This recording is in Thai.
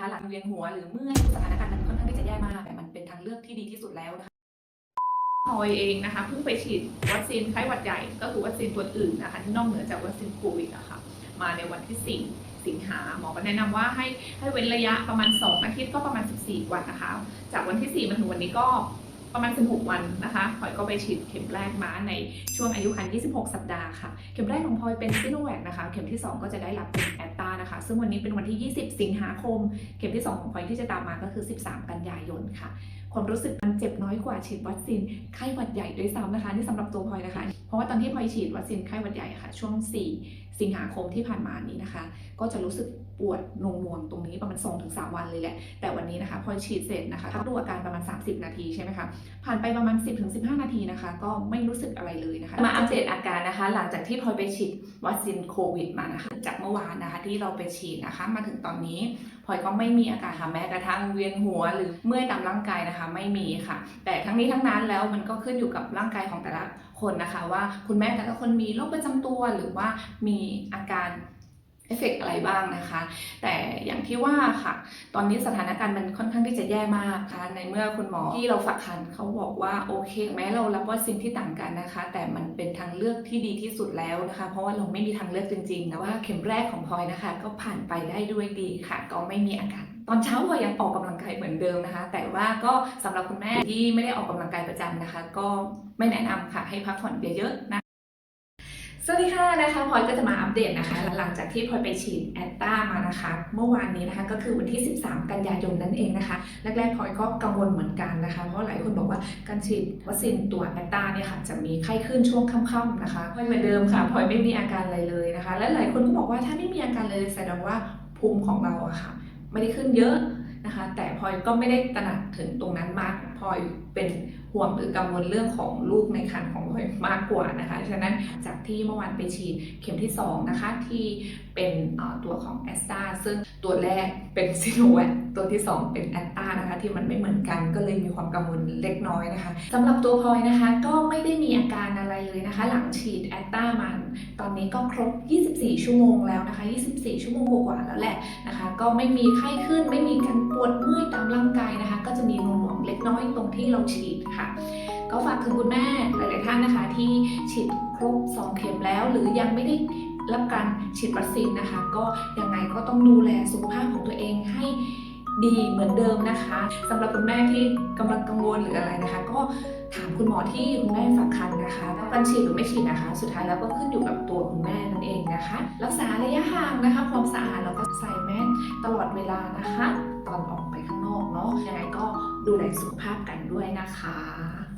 นะคะ หลังเวียนหัวหรือเมื่อยสถานการณ์มันค่อนข้างที่จะแย่มาก แต่มันเป็นทางเลือกที่ดีที่สุดแล้วนะคะพลอยเองนะคะเพิ่งไปฉีดวัคซีนไข้หวัดใหญ่ก็คือวัคซีนตัวอื่นนะคะที่นอกเหนือจากวัคซีนโควิดนะค่ะมาในวันที่ 4 สิงหาหมอก็แนะนำว่าให้ให้เว้นระยะประมาณ 2 อาทิตย์ก็ประมาณ 14 วันนะคะ จากวันที่ 4 มาถึงวันนี้ก็ ประมาณ 16 วันนะคะพลอยก็ไปฉีดเข็มแรกมาในช่วงอายุครรภ์26 สัปดาห์ค่ะ เข็มแรกของพลอยเป็นซิโนแวคนะคะ เข็มที่ 2 ก็จะได้รับเป็นแอตตานะคะ ซึ่งวันนี้เป็นวันที่ 20 สิงหาคม เข็มที่ 2 ของพลอยที่จะตามมาก็คือ 13 กันยายนค่ะ ความรู้สึกมันเจ็บน้อยกว่าฉีดวัคซีนไข้หวัดใหญ่ด้วยซ้ำนะคะนี่สำหรับตัวพลอยนะคะ เพราะว่าตอนที่พลอยฉีดวัคซีนไข้หวัดใหญ่ค่ะ ช่วง 4 สิงหาคมที่ผ่านมานี้นะคะ ก็จะรู้สึกปวดหน่วงตรงนี้ประมาณ 2-3 วันเลยแหละ แต่วันนี้นะคะพอฉีดเสร็จนะคะพักดูอาการประมาณ 30 นาทีใช่ไหมคะ ผ่านไปประมาณ 10-15 นาทีนะคะ ก็ไม่รู้สึกอะไรเลยนะคะ มาอัปเดตอาการนะคะ หลังจากที่พลอยไปฉีดวัคซีนโควิดมานะคะจากเมื่อวานนะคะที่เราไปฉีดนะคะ มาถึงตอนนี้พลอยก็ไม่มีอาการค่ะแม้กระทั่งเวียนหัวหรือเมื่อยตามร่างกายนะคะไม่มีค่ะ แต่ทั้งนี้ทั้งนั้นแล้วมันก็ขึ้นอยู่กับร่างกายของแต่ละคนนะคะ ว่าคุณแม่แต่ละคนมีโรคประจำตัวหรือว่ามีอาการ เอฟเฟกต์อะไรบ้างนะคะ แต่อย่างที่ว่าค่ะ ตอนนี้สถานการณ์มันค่อนข้างที่จะแย่มากค่ะ ในเมื่อคุณหมอที่เราฝากคันเขาบอกว่าโอเค แม้เรารับวัคซีนที่ต่างกันนะคะ แต่มันเป็นทางเลือกที่ดีที่สุดแล้วนะคะ เพราะว่าเราไม่มีทางเลือกจริงๆแต่ว่าเข็มแรกของพลอยนะคะ ก็ผ่านไปได้ด้วยดีค่ะ ก็ไม่มีอาการตอนเช้าพลอยยังออกกำลังกายเหมือนเดิมนะคะ แต่ว่าก็สำหรับคุณแม่ที่ไม่ได้ออกกำลังกายประจำนะคะ ก็ไม่แนะนำค่ะให้พักผ่อนเยอะๆนะ วัสดีค่ะนะคะพลอยก็จะมาอัปเดตนะคะ หลังจากที่พลอยไปฉีดแอตตามานะคะ เมื่อวานนี้นะคะก็คือวันที่ 13 กันยายนนั่นเองนะคะแรกๆพลอยก็กังวลเหมือนกันนะคะ เพราะหลายคนบอกว่าการฉีดวัคซีนตัวแอตตาเนี่ยค่ะจะมีไข้ขึ้นช่วงค่ำๆนะคะพลอยเหมือนเดิมค่ะพลอยไม่มีอาการอะไรเลยนะคะ และหลายคนก็บอกว่าถ้าไม่มีอาการเลยแสดงว่าภูมิของเราอะค่ะ ไม่ได้ขึ้นเยอะนะคะ แต่พลอยก็ไม่ได้ตระหนักถึงตรงนั้นมาก อยเป็นห่วงหรือกังวลเรื่องของลูกในครรภ์ของพลอยมากกว่านะคะ ฉะนั้นจากที่เมื่อวานไปฉีดเข็มที่ 2 นะคะ ที่เป็นตัวของแอสตาซึ่งตัวแรกเป็นซิโนแวคตัวที่ 2 เป็นแอสตานะคะ ที่มันไม่เหมือนกันก็เลยมีความกังวลเล็กน้อยนะคะสำหรับตัวพลอยนะคะก็ไม่ได้มีอาการอะไรเลยนะคะ หลังฉีดแอสตามัน ตอนนี้ก็ครบ 24 ชั่วโมงแล้วนะคะ 24 ชั่วโมงกว่าแล้วแหละนะคะ ก็ไม่มีไข้ขึ้นไม่มีการปวดเมื่อยตามร่างกายนะคะ ก็จะมีหน่วงๆเล็ก น้อยตรงที่เราฉีดค่ะ ก็ฝากถึงคุณแม่หลาย ๆ ท่านนะคะ ที่ฉีดครบ 2 เข็มแล้ว หรือยังไม่ได้รับการฉีดวัคซีนนะคะ ก็ยังไงก็ต้องดูแลสุขภาพของตัวเองให้ดีเหมือนเดิมนะคะสำหรับคุณแม่ที่กำลังกังวลหรืออะไรนะคะ ก็ถามคุณหมอที่คุณแม่ฝากคันนะคะการฉีดหรือไม่ฉีดนะคะ สุดท้ายแล้วก็ขึ้นอยู่กับตัวคุณแม่นั่นเองนะคะ รักษาระยะห่างนะคะความสะอาดแล้วก็ใส่แมสตลอดเวลานะคะ ตอนออกไปข้างนอกเนาะยังไงก็ ดูแลสุขภาพกันด้วยนะคะ